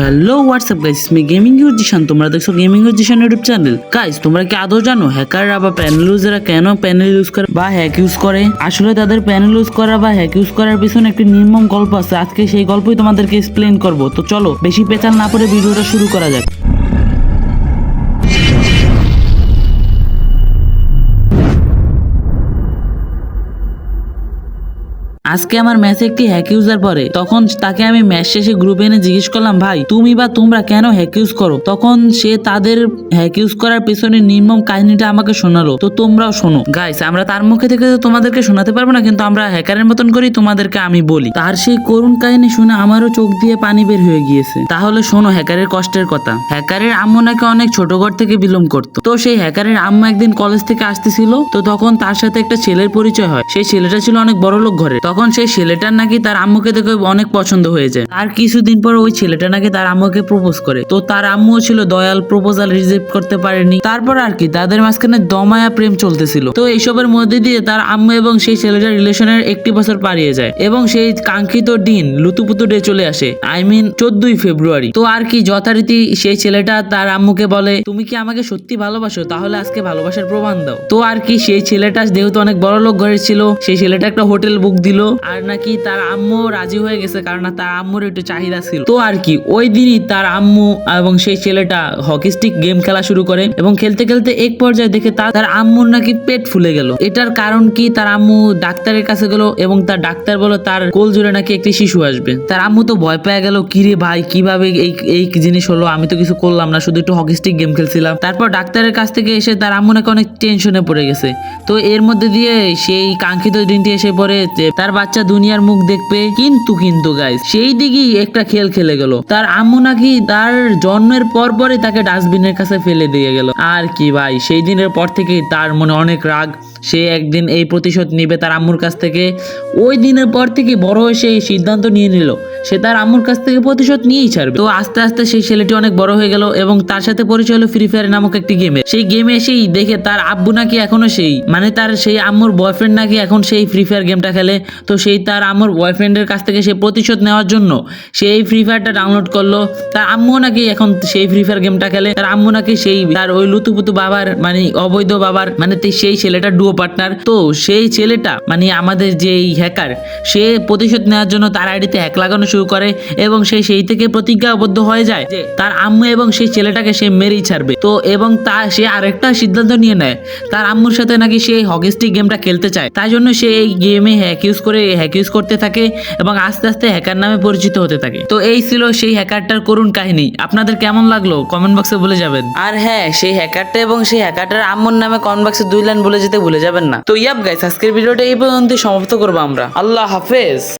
Hello WhatsApp guys me gaming ইউজিশন Zishan তোমরা দেখছ gaming ইউজিশন জিশান ইউটিউব চ্যানেল গাইস তোমরা কি আদৌ জানো হ্যাকাররা বা প্যানেল ইউজাররা কেন প্যানেল ইউজ করে বা হ্যাক ইউজ করে? আসলে তাদের প্যানেল ইউজ করা বা হ্যাক ইউজ করার পিছনে একটি নির্মম গল্প আছে। আজকে সেই গল্পই তোমাদেরকে এক্সপ্লেন করব। তো চলো, বেশি পেঁচাল না পড়ে ভিডিওটা শুরু করা যাক। আজকে আমার ম্যাচে একটি হ্যাক ইউজার পরে তখন তাকে আমি ম্যাচ শেষে গ্রুপে এনে জিজ্ঞেস করলাম, ভাই, তুমি বা তোমরা কেন হ্যাক ইউজ করো? তখন সে তাদের হ্যাক ইউজ করার পেছনে নির্মম কাহিনীটা আমাকে শোনালো। তো তোমরাও শোনো। গাইস আমরা তার মুখে থেকে তো তোমাদেরকে শোনাতে পারব না, কিন্তু আমরা হ্যাকারের মতন করেই তোমাদেরকে আমি বলি। তার সেই করুণ কাহিনী শুনে আমারও চোখ দিয়ে পানি বের হয়ে গিয়েছে। তাহলে শোনো হ্যাকারের কষ্টের কথা। হ্যাকারের আম্মু নাকি অনেক ছোট ঘর থেকে বিলম করতো। তো সেই হ্যাকারের আম্মু একদিন কলেজ থেকে আসতেছিল, তো তখন তার সাথে একটা ছেলের পরিচয় হয়। সেই ছেলেটা ছিল অনেক বড় লোক ঘরে তখন সেই ছেলেটার নাকি তার আম্মুকে দেখে অনেক পছন্দ হয়ে যায় আর কিছুদিন পর ওই ছেলেটা নাকি তার আম্মুকে প্রপোজ করে। তো তার আম্মুও ছিল দয়াল প্রপোজাল রিজেক্ট করতে পারেনি। তারপর আর কি, তাদের মাঝখানে দমায়া প্রেম চলতেছিল। তো এইসবের মধ্যে দিয়ে তার আম্মু এবং সেই ছেলেটার রিলেশনের একটি বছর পারিয়ে যায় এবং সেই কাঙ্ক্ষিত দিন লুতুপুতু ডে চলে আসে আই মিন চোদ্দই ফেব্রুয়ারি তো আর কি, যথারীতি সেই ছেলেটা তার আম্মুকে বলে, তুমি কি আমাকে সত্যি ভালোবাসো? তাহলে আজকে ভালোবাসার প্রমাণ দাও। তো আর কি, সেই ছেলেটা যেহেতু অনেক বড় লোক ঘরে ছিল, সেই ছেলেটা একটা হোটেল বুক দিল। আর নাকি তার আম্মু রাজি হয়ে গেছে কারণ তার আম্মুর একটু চাহিদা ছিল। তো আর কি ওই দিনই তার আম্মু এবং সেই ছেলেটা হকি স্টিক গেম খেলা শুরু করে এবং খেলতে খেলতে এক পর্যায়ে দেখে তার আম্মুর নাকি পেট ফুলে গেল। এটার কারণ কি? তার আম্মু ডাক্তারের কাছে গেল এবং তার ডাক্তার বলো তার কোল জুড়ে নাকি একটি শিশু আসবে। তার আম্মু তো ভয় পেয়ে গেল কিরে ভাই কীভাবে এই এই জিনিস হলো? আমি তো কিছু করলাম না শুধু একটু হকি স্টিক গেম খেলছিলাম। তারপর ডাক্তারের কাছ থেকে এসে তার আম্মু নাকি অনেক টেনশনে পড়ে গেছে। তো এর মধ্যে দিয়ে সেই কাঙ্ক্ষিত দিনটি এসে পড়ে তার বাচ্চা দুনিয়ার মুখ দেখবে, কিন্তু কিন্তু গাইস সেই দিকেই একটা খেল খেলে গেল। তার আম্মু নাকি তার জন্মের পর পরে তাকে ডাস্টবিনের কাছে ফেলে দিয়ে গেল। আর কি ভাই, সেই দিনের পর থেকেই তার মনে অনেক রাগ সে একদিন এই প্রতিশোধ নিবে তার আম্মুর কাছ থেকে। ওই দিনের পর থেকে বড় হয়ে সে সিদ্ধান্ত নিয়ে নিল। সে তার আম্মুর কাছ থেকে প্রতিশোধ নিয়েই ছাড়বে। তো আস্তে আস্তে সেই ছেলেটি অনেক বড় হয়ে গেল এবং তার সাথে পরিচয় হলো ফ্রি ফায়ার নামক একটি গেমে সেই গেমে এসেই দেখে তার আব্বু নাকি এখনও সেই মানে তার সেই আম্মুর বয়ফ্রেন্ড নাকি এখন সেই ফ্রি ফায়ার গেমটা খেলে। তো সেই তার আম্মুর বয়ফ্রেন্ডের কাছ থেকে সে প্রতিশোধ নেওয়ার জন্য সে এই ফ্রি ফায়ারটা ডাউনলোড করল। তার আম্মু নাকি এখন সেই ফ্রি ফায়ার গেমটা খেলে। তার আম্মু নাকি সেই তার ওই লুতুপুতু বাবার মানে অবৈধ বাবার মানে সেই ছেলেটা ডুও পার্টনার তো সেই ছেলেটা মানে আমাদের যে হ্যাকার সে প্রতিশোধ নেওয়ার জন্য তার আইডিতে হ্যাক লাগানো শুরু করে এবং সে সেই থেকে প্রতিজ্ঞাবদ্ধ হয়ে যায় যে তার আম্মু এবং সেই ছেলেটাকে সে মেরেই ছাড়বে। তো এবং তা সে আরেকটা সিদ্ধান্ত নিয়ে নেয়, তার আম্মুর সাথে নাকি সে হকিস্টিক গেমটা খেলতে চায়। তাই জন্য সে এই গেমে হ্যাক ইউজ করে হ্যাক ইউজ করতে থাকে এবং আস্তে আস্তে হ্যাকার নামে পরিচিত হতে থাকে। তো এই ছিল সেই হ্যাকারটার করুণ কাহিনী। আপনাদের কেমন লাগল? কমেন্ট বক্সে বলে যাবেন। আর হ্যাঁ সেই হ্যাকারটা এবং সেই হ্যাকারটার আম্মুর নামে কমেন্ট বক্সে দুই লাইন বলে যেতে ভুলে যাবেন না। তো ইয়াব গাইস আজকের ভিডিওটা এই পর্যন্ত সমাপ্ত করব আমরা। আল্লাহ হাফেজ।